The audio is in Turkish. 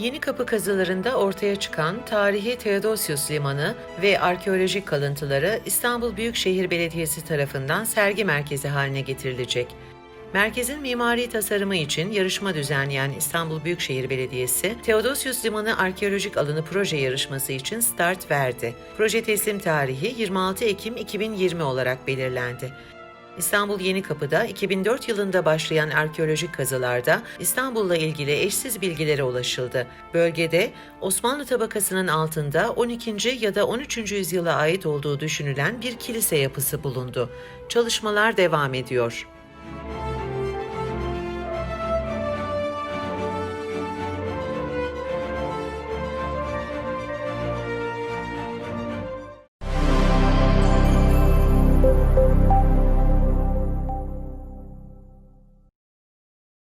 Yeni Kapı kazılarında ortaya çıkan tarihi Theodosius Limanı ve arkeolojik kalıntıları İstanbul Büyükşehir Belediyesi tarafından sergi merkezi haline getirilecek. Merkezin mimari tasarımı için yarışma düzenleyen İstanbul Büyükşehir Belediyesi, Theodosius Limanı Arkeolojik Alanı proje yarışması için start verdi. Proje teslim tarihi 26 Ekim 2020 olarak belirlendi. İstanbul Yenikapı'da 2004 yılında başlayan arkeolojik kazılarda İstanbul'la ilgili eşsiz bilgilere ulaşıldı. Bölgede Osmanlı tabakasının altında 12. ya da 13. yüzyıla ait olduğu düşünülen bir kilise yapısı bulundu. Çalışmalar devam ediyor.